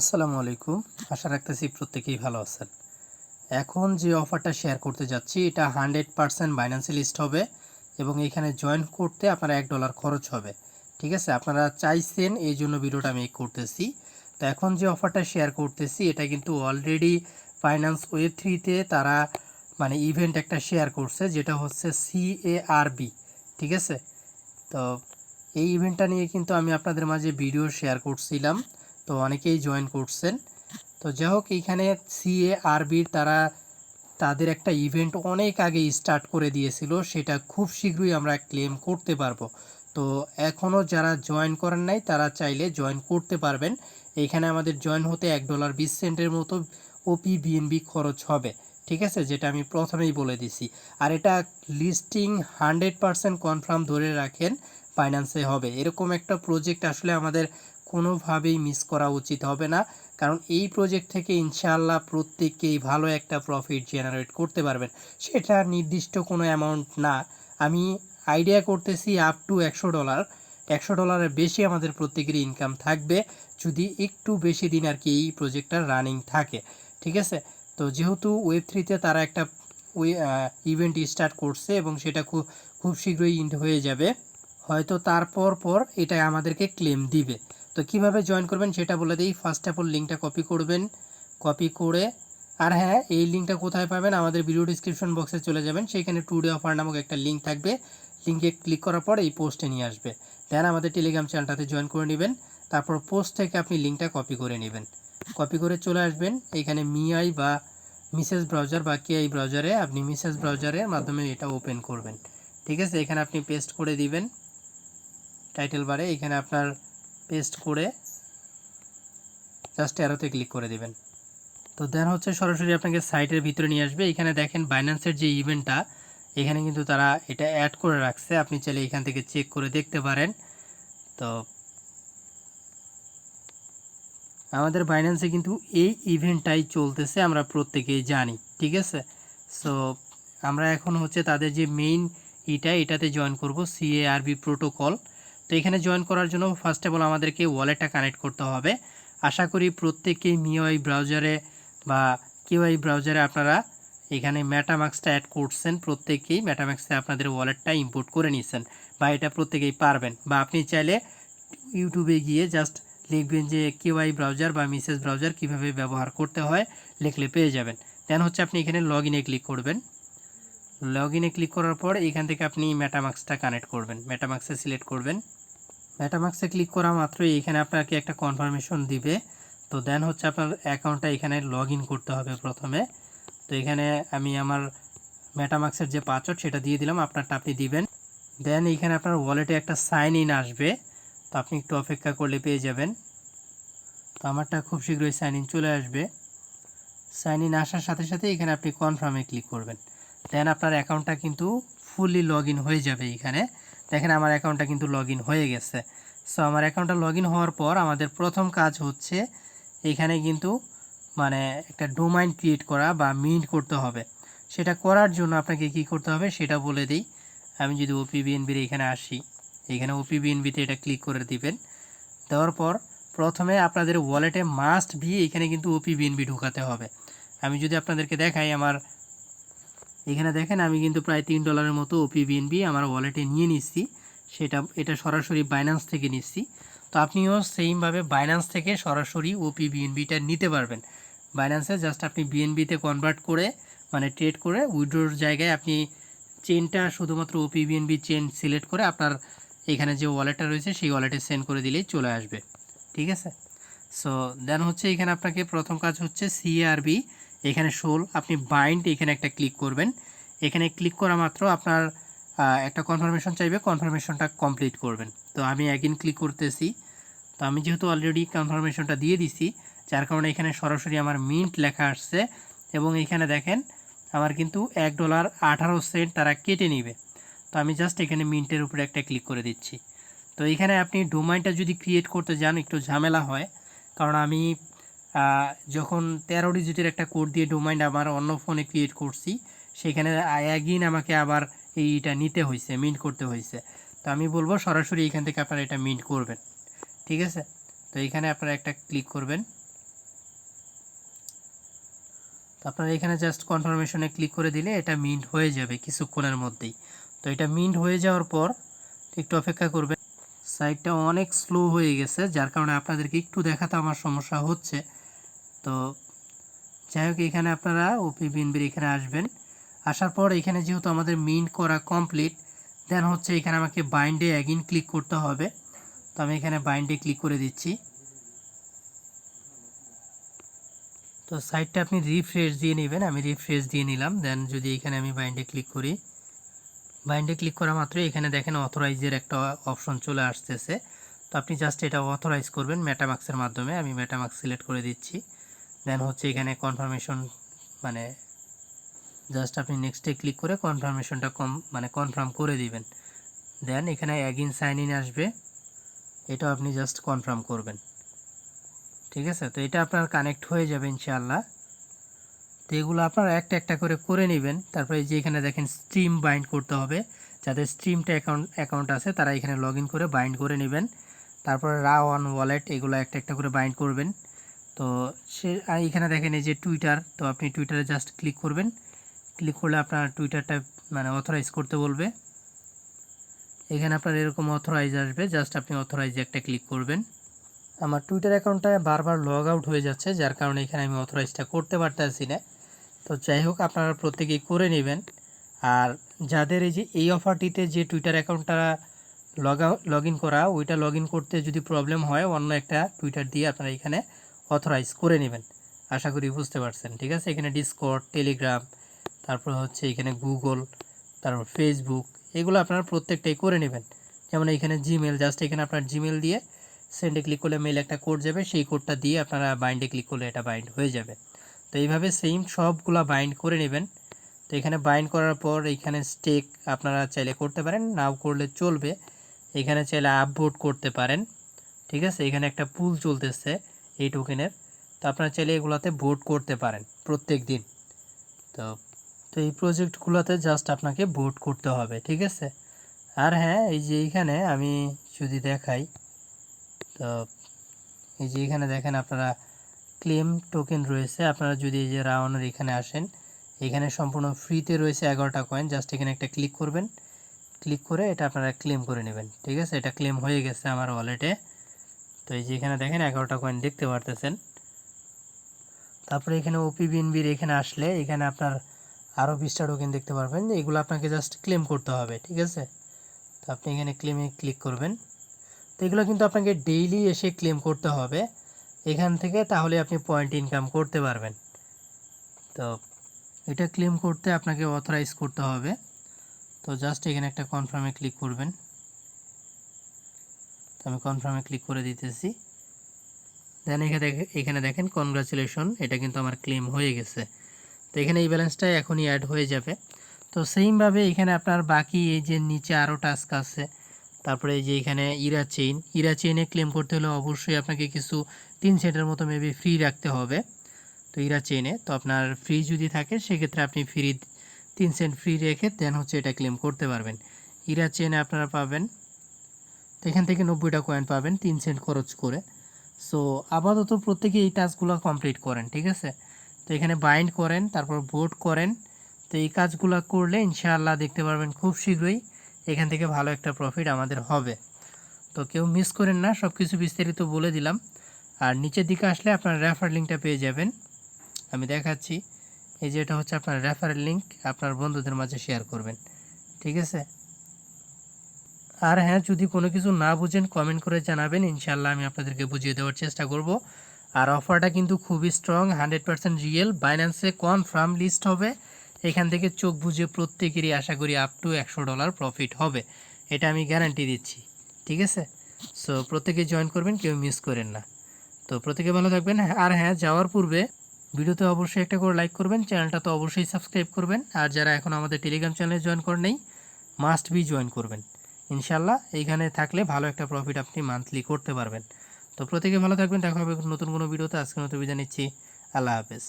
আসসালামু আলাইকুম। আশা রাখতেছি প্রত্যেকেই ভালো আছেন। এখন যে অফারটা শেয়ার করতে যাচ্ছি, এটা হান্ড্রেড পারসেন্ট বাইন্যান্সি লিস্ট হবে এবং এখানে জয়েন করতে আপনার এক ডলার খরচ হবে। ঠিক আছে? আপনারা চাইছেন, এই জন্য ভিডিওটা আমি করতেছি। তো এখন যে অফারটা শেয়ার করতেছি, এটা কিন্তু অলরেডি ফাইন্যান্স ওয়েব থ্রিতে তারা মানে ইভেন্ট একটা শেয়ার করছে, যেটা হচ্ছে সিএআরবি ঠিক আছে? তো এই ইভেন্টটা নিয়ে কিন্তু আমি আপনাদের মাঝে ভিডিও শেয়ার করছিলাম। তো অনেকেই জয়েন করছেন। তো যাই হোক, এইখানে সিএ আরবির তারা তাদের একটা ইভেন্ট অনেক আগে স্টার্ট করে দিয়েছিল, সেটা খুব শীঘ্রই আমরা ক্লেম করতে পারব। তো এখনও যারা জয়েন করেন নাই, তারা চাইলে জয়েন করতে পারবেন। এখানে আমাদের জয়েন হতে এক ডলার বিশ সেন্টের মতো ওপি বিএনবি খরচ হবে, ঠিক আছে? যেটা আমি প্রথমেই বলে দিছি। আর এটা লিস্টিং হান্ড্রেড পারসেন্ট কনফার্ম ধরে রাখেন ফাইন্যান্সে হবে। এরকম একটা প্রজেক্ট আসলে আমাদের কোনোভাবেই মিস করা উচিত হবে না। কারণ এই প্রজেক্ট থেকে ইনশাআল্লাহ প্রত্যেককেই ভালো একটা প্রফিট জেনারেট করতে পারবেন। সেটা নির্দিষ্ট কোনো অ্যামাউন্ট না। আমি আইডিয়া করতেছি আপ টু একশো ডলার একশো ডলারের বেশি আমাদের প্রত্যেকেরই ইনকাম থাকবে। যদি একটু বেশি দিন আর কি এই প্রজেক্টটা রানিং থাকে। ঠিক আছে? তো যেহেতু ওয়েব থ্রিতে তারা একটা ওই ইভেন্ট স্টার্ট করছে এবং সেটা খুব খুব শীঘ্রই ইন্ড হয়ে যাবে। হয়তো তারপর পর এটা আমাদেরকে ক্লেম দিবে। তো কীভাবে জয়েন করবেন সেটা বলে দিই। ফার্স্ট অফ অল লিঙ্কটা কপি করবেন। কপি করে, আর হ্যাঁ এই লিঙ্কটা কোথায় পাবেন আমাদের ভিডিও ডিসক্রিপশন বক্সে চলে যাবেন। সেখানে টু ডে অফার নামক একটা লিঙ্ক থাকবে। লিঙ্কে ক্লিক করার পর এই পোস্টে নিয়ে আসবে। দেন আমাদের টেলিগ্রাম চ্যানেলটাতে জয়েন করে নেবেন। তারপর পোস্ট থেকে আপনি লিঙ্কটা কপি করে নেবেন। কপি করে চলে আসবেন। এখানে মিআই বা মিসেস ব্রাউজার বা কেআই ব্রাউজারে আপনি মিসেস ব্রাউজারের মাধ্যমে এটা ওপেন করবেন। ঠিক আছে? এখানে আপনি পেস্ট করে দিবেন। টাইটেল বারে এখানে আপনার পেস্ট করে জাস্ট অ্যারোতে ক্লিক করে দিবেন। তো দেন হচ্ছে সরাসরি আপনাকে সাইটের ভিতরে নিয়ে আসবে। এখানে দেখেন বাইন্যান্সের যে ইভেন্টটা এখানে কিন্তু তারা এটা অ্যাড করে রাখছে। আপনি চাইলে এখান থেকে চেক করে দেখতে পারেন। তো আমাদের বাইন্যান্সে কিন্তু এই ইভেন্টটাই চলতেছে, আমরা প্রত্যেকেই জানি, ঠিক আছে? সো আমরা এখন হচ্ছে তাদের যে মেইন এটা এটাতে জয়েন করব সিএআরবি প্রোটোকল তো এখানে জয়েন করার জন্য ফার্স্ট অফ অল আমাদেরকে ওয়ালেটটা কানেক্ট করতে হবে। আশা করি প্রত্যেকেই মিওয়াই ব্রাউজারে বা কিউআই ব্রাউজারে আপনারা এখানে ম্যাটামাক্সটা অ্যাড করছেন প্রত্যেকেই ম্যাটামাক্সে আপনাদের ওয়ালেটটা ইম্পোর্ট করে নিচ্ছেন বা এটা প্রত্যেকেই পারবেন। বা আপনি চাইলে ইউটিউবে গিয়ে জাস্ট লিখবেন যে কিউআই ব্রাউজার বা মিসেস ব্রাউজার কীভাবে ব্যবহার করতে হয়, লিখলে পেয়ে যাবেন। দেন হচ্ছে আপনি এখানে লগ ইনে ক্লিক করবেন। লগ ইনে ক্লিক করার পর এখান থেকে আপনি ম্যাটামাক্সটা কানেক্ট করবেন। ম্যাটামাক্সে সিলেক্ট করবেন। ম্যাটামাক্সে ক্লিক করা মাত্রই এখানে আপনাকে একটা কনফার্মেশন দিবে। তো দেন হচ্ছে আপনার অ্যাকাউন্টটা এখানে লগ করতে হবে প্রথমে। তো এখানে আমি আমার ম্যাটামাক্সের যে পাসওয়ার্ড সেটা দিয়ে দিলাম, আপনারটা আপনি দিবেন। দেন এখানে আপনার ওয়ালেটে একটা সাইন ইন আসবে। তো আপনি একটু অপেক্ষা করলে পেয়ে যাবেন। তো আমারটা খুব শীঘ্রই সাইন ইন চলে আসবে। সাইন ইন আসার সাথে সাথে এখানে আপনি কনফার্মে ক্লিক করবেন। দেন আপনার অ্যাকাউন্টটা কিন্তু ফুললি লগ হয়ে যাবে এখানে। দেখেন আমার অ্যাকাউন্টটা কিন্তু লগ হয়ে গেছে। সো আমার অ্যাকাউন্টটা লগ হওয়ার পর আমাদের প্রথম কাজ হচ্ছে এখানে কিন্তু মানে একটা ডোমাইন ক্রিয়েট করা বা মিন্ট করতে হবে। সেটা করার জন্য আপনাকে কি করতে হবে সেটা বলে দিই। আমি যদি ওপি বিএনবির এখানে আসি, এখানে ওপি বিএনবিতে এটা ক্লিক করে দিবেন। দেওয়ার পর প্রথমে আপনাদের ওয়ালেটে মাস্ট বি এখানে কিন্তু ওপি বিএনবি ঢোকাতে হবে। আমি যদি আপনাদেরকে দেখাই আমার এখানে দেখেন আমি কিন্তু প্রায় তিন ডলারের মতো ওপি বিএনবি আমার ওয়ালেটে নিয়ে নিচ্ছি। সেটা, এটা সরাসরি বাইন্যান্স থেকে নিচ্ছি। তো আপনিও সেইমভাবে বাইন্যান্স থেকে সরাসরি ওপি বিএনবিটা নিতে পারবেন। বাইন্যান্সে জাস্ট আপনি বিএনবিতে কনভার্ট করে মানে ট্রেড করে উইড্রোর জায়গায় আপনি চেনটা শুধুমাত্র ওপি বিএনবি চেন সিলেক্ট করে আপনার এখানে যে ওয়ালেটটা রয়েছে সেই ওয়ালেটে সেন্ড করে দিলেই চলে আসবে। ঠিক আছে? সো দেন হচ্ছে এখানে আপনাকে প্রথম কাজ হচ্ছে সিআরবি এখানে শোল, আপনি বাইন্ড এখানে একটা ক্লিক করবেন। এখানে ক্লিক করা মাত্র আপনার একটা কনফার্মেশন চাইবে কনফার্মেশনটা কমপ্লিট করবেন। তো আমি একদিন ক্লিক করতেছি। তো আমি যেহেতু অলরেডি কনফার্মেশনটা দিয়ে দিছি, যার কারণে এখানে সরাসরি আমার মিন্ট লেখা আসছে। এবং এখানে দেখেন, আমার কিন্তু এক ডলার আঠারো সেন্ট তারা কেটে নেবে। তো আমি জাস্ট এখানে মিন্টের উপরে একটা ক্লিক করে দিচ্ছি। তো এখানে আপনি ডোমাইনটা যদি ক্রিয়েট করতে যান, একটু ঝামেলা হয়। কারণ আমি যখন তেরো ডিজিটের একটা কোড দিয়ে ডোমাইন আমার অন্য ফোনে ক্রিয়েট করছি, সেখানে অ্যাগিন আমাকে আবার এইটা নিতে হয়েছে মিন্ট করতে হয়েছে তো আমি বলব সরাসরি এখান থেকে আপনারা এটা মিন্ট করবেন, ঠিক আছে? তো এখানে আপনারা একটা ক্লিক করবেন। তো আপনারা এখানে জাস্ট কনফার্মেশনে ক্লিক করে দিলে এটা মিন্ট হয়ে যাবে কিছুক্ষণের মধ্যেই। তো এটা মিন্ট হয়ে যাওয়ার পর একটু অপেক্ষা করবেন। সাইটটা অনেক স্লো হয়ে গেছে, যার কারণে আপনাদেরকে একটু দেখাতে আমার সমস্যা হচ্ছে। তো যাই হোক, এখানে আপনারা ওপি বিনবির এখানে আসবেন। আসার পর এখানে যেহেতু আমাদের মিন্ট করা কমপ্লিট দেন হচ্ছে এখানে আমাকে বাইন্ডে অ্যাগিন ক্লিক করতে হবে। তো আমি এখানে বাইন্ডে ক্লিক করে দিচ্ছি। তো সাইটটা আপনি রিফ্রেশ দিয়ে নেবেন, আমি রিফ্রেশ দিয়ে নিলাম। দেন যদি এখানে আমি বাইন্ডে ক্লিক করি বাইন্ডে ক্লিক করা মাত্রই এখানে দেখেন অথরাইজের একটা অপশন চলে আসতেছে। তো আপনি জাস্ট এটা অথরাইজ করবেন মেটামাক্সের মাধ্যমে, আমি মেটামাক্স সিলেক্ট করে দিচ্ছি। দেন হচ্ছে এখানে কনফার্মেশন মানে জাস্ট আপনি নেক্সটে ক্লিক করে কনফার্মেশনটা কম মানে কনফার্ম করে দিবেন। দেন এখানে অ্যাগিন সাইন ইন আসবে। এটাও আপনি জাস্ট কনফার্ম করবেন। ঠিক আছে? তো এটা আপনার কানেক্ট হয়ে যাবে ইনশাআল্লাহ। তো এগুলো আপনারা একটা একটা করে করে নেবেন। তারপরে যে এখানে দেখেন স্ট্রিম বাইন্ড করতে হবে। যাদের স্ট্রিমটা অ্যাকাউন্ট অ্যাকাউন্ট আছে, তারা এখানে লগ করে বাইন্ড করে নেবেন। তারপরে রা ওয়ান ওয়ালেট এগুলো একটা একটা করে বাইন্ড করবেন। তো সে এখানে দেখেন এই যে টুইটার তো আপনি টুইটারে জাস্ট ক্লিক করবেন। ক্লিক করলে আপনার টুইটারটা মানে অথরাইজ করতে বলবে। এখানে আপনার এরকম অথরাইজ আসবে জাস্ট আপনি অথরাইজে একটা ক্লিক করবেন। আমার টুইটার অ্যাকাউন্টটা বারবার লগ আউট হয়ে যাচ্ছে, যার কারণে এখানে আমি অথরাইজটা করতে পারতেছি না। তো যাই হোক, আপনারা প্রত্যেকেই করে নেবেন। আর যাদের এই যে, এই অফারটিতে যে টুইটার অ্যাকাউন্টটা লগ লগ করা, ওইটা লগ করতে যদি প্রবলেম হয়, অন্য একটা টুইটার দিয়ে আপনারা এখানে অথরাইজ করে নেবেন। আশা করি বুঝতে পারছেন, ঠিক আছে? এখানে ডিসকর্ড টেলিগ্রাম তারপর হচ্ছে এখানে গুগল তারপর ফেসবুক এগুলো আপনারা প্রত্যেকটাই করে নেবেন। যেমন এখানে জিমেল জাস্ট এখানে আপনার জিমেল দিয়ে সেন্ডে ক্লিক করলে মেল একটা কোড যাবে, সেই কোডটা দিয়ে আপনারা বাইন্ডে ক্লিক করলে এটা বাইন্ড হয়ে যাবে। তো এইভাবে সেম সবগুলা বাইন্ড করে নেবেন। তো এখানে বাইন্ড করার পর এখানে স্টেক আপনারা চাইলে করতে পারেন, নাও করলে চলবে। এখানে চাইলে আপভোট করতে পারেন, ঠিক আছে? এখানে একটা পুল চলতেছে। এই টোকেনের তো আপনারা চাইলে এগুলাতে ভোট করতে পারেন প্রত্যেক দিন। তো তো এই প্রজেক্টগুলোতে জাস্ট আপনাকে ভোট করতে হবে, ঠিক আছে? আর হ্যাঁ এই যে এইখানে আমি যদি দেখাই, তো এই যে এখানে দেখেন আপনারা ক্লেম টোকেন রয়েছে। আপনারা যদি এই যে রাউন্ডের এখানে আসেন, এখানে সম্পূর্ণ ফ্রিতে রয়েছে এগারোটা কয়েন জাস্ট এখানে একটা ক্লিক করবেন। ক্লিক করে এটা আপনারা ক্লেম করে নেবেন, ঠিক আছে? এটা ক্লেম হয়ে গেছে আমার ওয়ালেটে তো এই যে এখানে দেখেন এগারোটা কয়েন দেখতে পারতেছেন। তারপরে এখানে ওপি বিএনবির এখানে আসলে এখানে আপনার আরও বিশটা টোকেন দেখতে পারবেন। এগুলো আপনাকে জাস্ট ক্লেম করতে হবে, ঠিক আছে? তো আপনি এখানে ক্লেমে ক্লিক করবেন। তো এগুলো কিন্তু আপনাকে ডেইলি এসে ক্লেম করতে হবে। এখান থেকে তাহলে আপনি পয়েন্ট ইনকাম করতে পারবেন। তো এটা ক্লেম করতে আপনাকে অথরাইজ করতে হবে। তো জাস্ট এখানে একটা কনফার্মে ক্লিক করবেন। আমি কনফার্মে ক্লিক করে দিতেছি। দেন এখানে এখানে দেখেন কনগ্রাচুলেশন এটা কিন্তু আমার ক্লেম হয়ে গেছে। তো এখানে এই ব্যালেন্সটা এখনই অ্যাড হয়ে যাবে। তো সেইমভাবে এখানে আপনার বাকি এই যে নিচে আরও টাস্ক আছে, তারপরে এই যে এখানে ইরা চেইন ইরা চেইনে ক্লেম করতে হলে অবশ্যই আপনাকে কিছু তিন সেন্টের মতো মেবি ফ্রি রাখতে হবে। তো ইরা চেইনে তো আপনার ফ্রি যদি থাকে, সেক্ষেত্রে আপনি ফ্রি তিন সেন্ট ফ্রি রেখে দেন হচ্ছে এটা ক্লেম করতে পারবেন। ইরা চেইনে আপনারা পাবেন তো এখান থেকে নব্বইটা কয়েন পাবেন, তিন সেন্ট খরচ করে। সো আপাতত প্রত্যেকে এই টাস্কগুলো কমপ্লিট করেন, ঠিক আছে? তো এখানে বাইন্ড করেন, তারপর ভোট করেন। তো এই কাজগুলো করলে ইনশাআল্লাহ দেখতে পারবেন খুব শীঘ্রই এখান থেকে ভালো একটা প্রফিট আমাদের হবে। তো কেউ মিস করেন না সব কিছু বিস্তারিত বলে দিলাম। আর নিচের দিকে আসলে আপনার রেফার লিঙ্কটা পেয়ে যাবেন। আমি দেখাচ্ছি। এই যে এটা হচ্ছে আপনার রেফারেল লিঙ্ক আপনার বন্ধুদের মাঝে শেয়ার করবেন, ঠিক আছে? আর হ্যাঁ যদি কোনো কিছু না বুঝেন কমেন্ট করে জানাবেন। ইনশাল্লাহ আমি আপনাদেরকে বুঝিয়ে দেওয়ার চেষ্টা করব। আর অফারটা কিন্তু খুবই স্ট্রং হান্ড্রেড পার্সেন্ট রিয়েল বাইন্যান্সে কনফার্ম লিস্ট হবে। এখান থেকে চোখ বুঝে প্রত্যেকেরই আশা করি আপ টু একশো ডলার প্রফিট হবে। এটা আমি গ্যারান্টি দিচ্ছি। ঠিক আছে? সো প্রত্যেকে জয়েন করবেন, কেউ মিস করেন না। তো প্রত্যেকে ভালো থাকবেন। আর হ্যাঁ যাওয়ার পূর্বে ভিডিওতে অবশ্যই একটা করে লাইক করবেন। চ্যানেলটা তো অবশ্যই সাবস্ক্রাইব করবেন। আর যারা এখন আমাদের টেলিগ্রাম চ্যানেলে জয়েন করেন নেই মাস্ট বি জয়েন করবেন। ইনশাল্লাহ এইখানে থাকলে ভালো একটা প্রফিট আপনি মান্থলি করতে পারবেন। তো প্রত্যেকে ভালো থাকবেন, দেখা হবে নতুন কোনো ভিডিওতে। আজকে নতুন বিদায় নিচ্ছি। আল্লাহ হাফেজ।